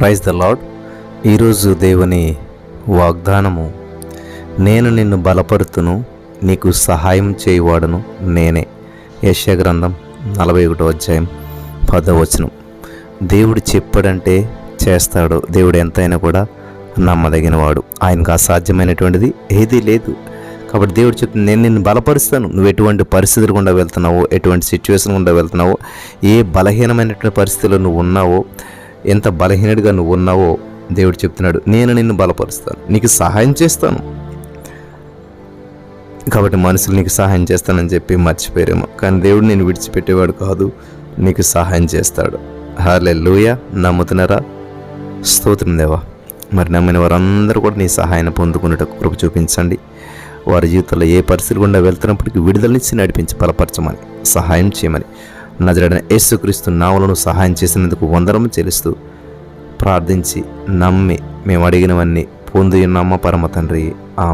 Praise the lord ఈరోజు దేవుని వాగ్దానము నేను నిన్ను బలపరుతును నీకు సహాయం చేయువాడను నేనే. యశ్య గ్రంథం నలభై ఒకటో అధ్యాయం పదవచనం దేవుడు చెప్పాడంటే చేస్తాడు. దేవుడు ఎంతైనా కూడా నమ్మదగినవాడు. ఆయనకు అసాధ్యమైనటువంటిది ఏదీ లేదు. కాబట్టి దేవుడు చెప్తుంది నేను నిన్ను బలపరుస్తాను. నువ్వు ఎటువంటి పరిస్థితులు గుండా వెళ్తున్నావో ఎటువంటి సిచ్యువేషన్ గుండా వెళ్తున్నావో ఏ బలహీనమైనటువంటి పరిస్థితిలో నువ్వు ఉన్నావో ఎంత బలహీనుడిగా నువ్వు ఉన్నావో దేవుడు చెప్తున్నాడు నేను నిన్ను బలపరుస్తాను నీకు సహాయం చేస్తాను. కాబట్టి మనుషులు నీకు సహాయం చేస్తానని చెప్పి మర్చిపోయారేమో. కానీ దేవుడు నేను విడిచిపెట్టేవాడు కాదు నీకు సహాయం చేస్తాడు. హాలే లూయ నమ్ముతున్నారా? స్తోత్రం దేవా. మరి నమ్మిన వారందరూ కూడా నీ సహాయాన్ని పొందుకునేట కృప చూపించండి. వారి జీవితంలో ఏ పరిస్థితి గుండా వెళ్తున్నప్పటికీ విడుదలనిచ్చి నడిపించి బలపరచమని సహాయం చేయమని. నజరడిన యేసుక్రీస్తు నావలను సహాయం చేసినందుకు వందనము చెల్లిస్తూ ప్రార్థించి నమ్మి మేము అడిగినవన్నీ పొంది పరమ తండ్రి? ఆ